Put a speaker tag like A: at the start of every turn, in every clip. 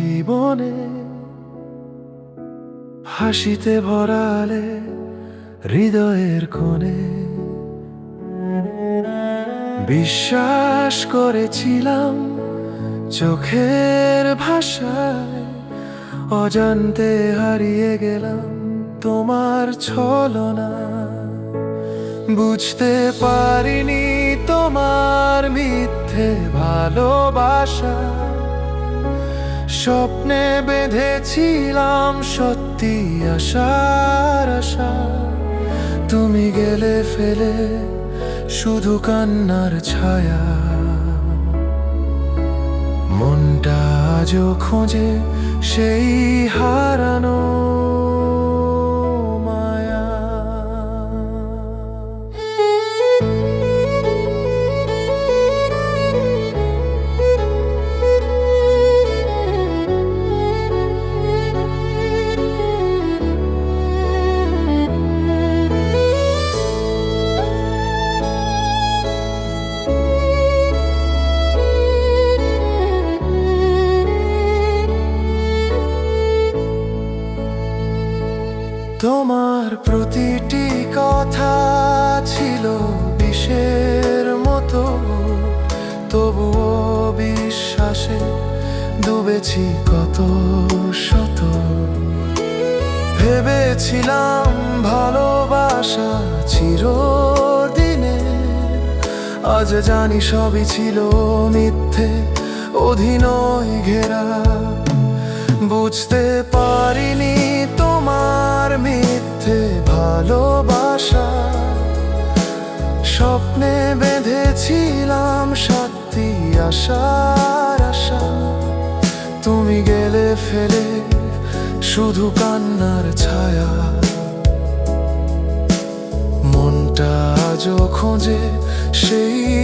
A: জীবনে হাসিতে ভরালে হৃদয়ের কোণে বিশ্বাস করেছিলাম চোখের ভাষায় অজান্তে হারিয়ে গেলাম তোমার ছলনা। বুঝতে পারিনি তোমার মিথ্যে ভালোবাসা। স্বপ্নে বেঁধেছিলাম সত্যি আশার আশা। তুমি গেলে ফেলে শুধু কান্নার ছায়া। মনটা আজও খোঁজে সেই হারানো তোমার প্রতিটি কথা ছিল বিষের মতো। তবুও বিশ্বাসে ডুবেছি কত শত। ভেবেছিলাম ভালোবাসা চিরদিনে আজ জানি সবই ছিল মিথ্যে অধীনয় ঘেরা। বুঝতে পারিনি তোমার মিথ্যে ভালোবাসা। স্বপ্নে বেঁধেছিলাম সত্যি আশার আশা। তুমি গেলে ফেলে শুধু কান্নার ছায়া। মনটা আজও খোঁজে সেই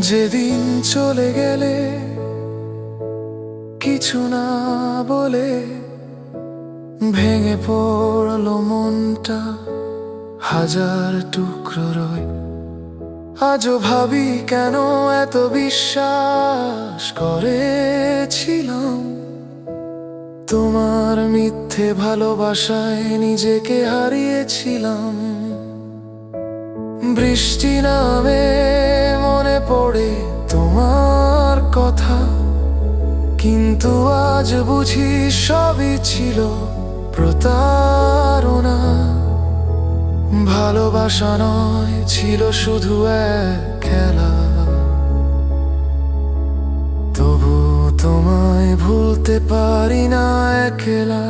A: যেদিন চলে গেলে কিছু না বলে ভেঙে পড়ল মনটা, হাজার টুকরো রয়। আজও ভাবি কেন এত বিশ্বাস করেছিলাম? তোমার মিথ্যে ভালোবাসায় নিজেকে হারিয়েছিলাম। বৃষ্টি নামে পড়ে তোমার কথা। কিন্তু আজ বুঝি সবই ছিল প্রতারণা। ভালোবাসা নয়, ছিল শুধু এক খেলা। তবু তোমায় ভুলতে পারি না, একলা।